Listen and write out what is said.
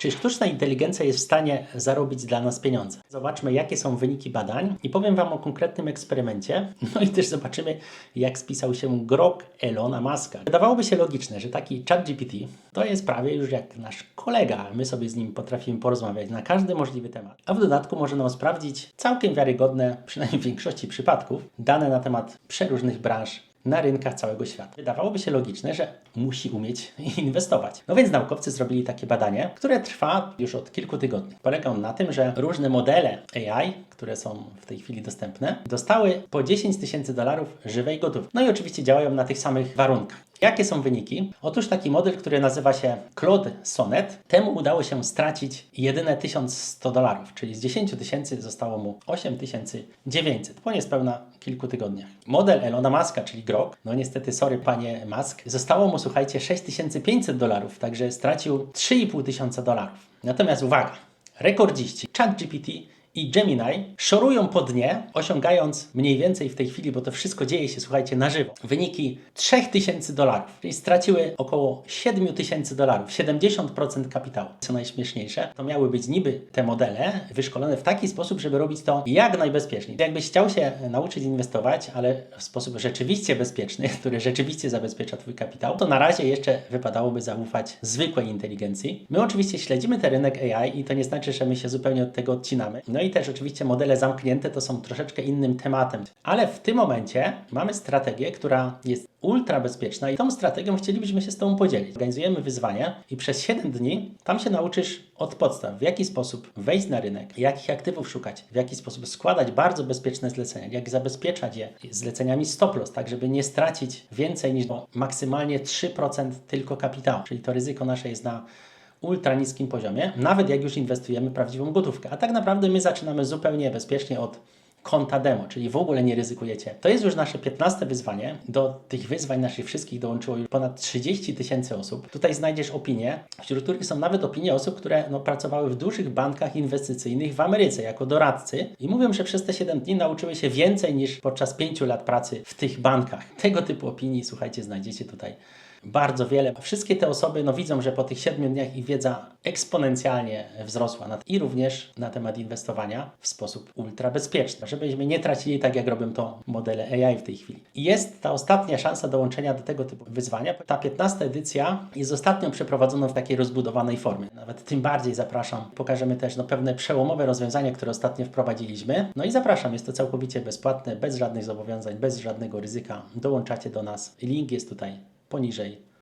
Czy sztuczna inteligencja jest w stanie zarobić dla nas pieniądze? Zobaczmy, jakie są wyniki badań i powiem Wam o konkretnym eksperymencie. No i też zobaczymy, jak spisał się grok Elona Muska. Wydawałoby się logiczne, że taki chat GPT to jest prawie już jak nasz kolega. My sobie z nim potrafimy porozmawiać na każdy możliwy temat. A w dodatku może nam sprawdzić całkiem wiarygodne, przynajmniej w większości przypadków, dane na temat przeróżnych branż na rynkach całego świata. Wydawałoby się logiczne, że musi umieć inwestować. No więc naukowcy zrobili takie badanie, które trwa już od kilku tygodni. Polega on na tym, że różne modele AI, które są w tej chwili dostępne, dostały po 10 tysięcy dolarów żywej gotówki. No i oczywiście działają na tych samych warunkach. Jakie są wyniki? Otóż taki model, który nazywa się Claude Sonnet, temu udało się stracić jedyne 1100 dolarów, czyli z 10 tysięcy zostało mu 8900 po niespełna kilku tygodniach. Model Elona Muska, czyli Grok, no niestety, sorry panie Musk, zostało mu, słuchajcie, 6500 dolarów, także stracił 3500 dolarów. Natomiast uwaga, rekordziści ChatGPT i Gemini szorują po dnie, osiągając mniej więcej w tej chwili, bo to wszystko dzieje się, słuchajcie, na żywo, wyniki 3000 dolarów, czyli straciły około 7000 dolarów, 70% kapitału. Co najśmieszniejsze, to miały być niby te modele wyszkolone w taki sposób, żeby robić to jak najbezpieczniej. Jakbyś chciał się nauczyć inwestować, ale w sposób rzeczywiście bezpieczny, który rzeczywiście zabezpiecza Twój kapitał, to na razie jeszcze wypadałoby zaufać zwykłej inteligencji. My oczywiście śledzimy ten rynek AI i to nie znaczy, że my się zupełnie od tego odcinamy. No i też oczywiście modele zamknięte to są troszeczkę innym tematem. Ale w tym momencie mamy strategię, która jest ultra bezpieczna i tą strategią chcielibyśmy się z Tobą podzielić. Organizujemy wyzwanie i przez 7 dni tam się nauczysz od podstaw, w jaki sposób wejść na rynek, jakich aktywów szukać, w jaki sposób składać bardzo bezpieczne zlecenia, jak zabezpieczać je zleceniami stop loss, tak żeby nie stracić więcej niż maksymalnie 3% tylko kapitału. Czyli to ryzyko nasze jest na ultra niskim poziomie, nawet jak już inwestujemy prawdziwą gotówkę. A tak naprawdę my zaczynamy zupełnie bezpiecznie od konta demo, czyli w ogóle nie ryzykujecie. To jest już nasze 15 wyzwanie. Do tych wyzwań naszych wszystkich dołączyło już ponad 30 tysięcy osób. Tutaj znajdziesz opinie, wśród których są nawet opinie osób, które no, pracowały w dużych bankach inwestycyjnych w Ameryce jako doradcy i mówią, że przez te 7 dni nauczyły się więcej niż podczas 5 lat pracy w tych bankach. Tego typu opinii, słuchajcie, znajdziecie tutaj bardzo wiele. Wszystkie te osoby no, widzą, że po tych 7 dniach ich wiedza eksponencjalnie wzrosła i również na temat inwestowania w sposób ultra bezpieczny, żebyśmy nie tracili tak, jak robią to modele AI w tej chwili. Jest ta ostatnia szansa dołączenia do tego typu wyzwania. Ta 15 edycja jest ostatnio przeprowadzoną w takiej rozbudowanej formie. Nawet tym bardziej zapraszam. Pokażemy też no, pewne przełomowe rozwiązania, które ostatnio wprowadziliśmy. No i zapraszam, jest to całkowicie bezpłatne, bez żadnych zobowiązań, bez żadnego ryzyka. Dołączacie do nas. Link jest tutaj poniżej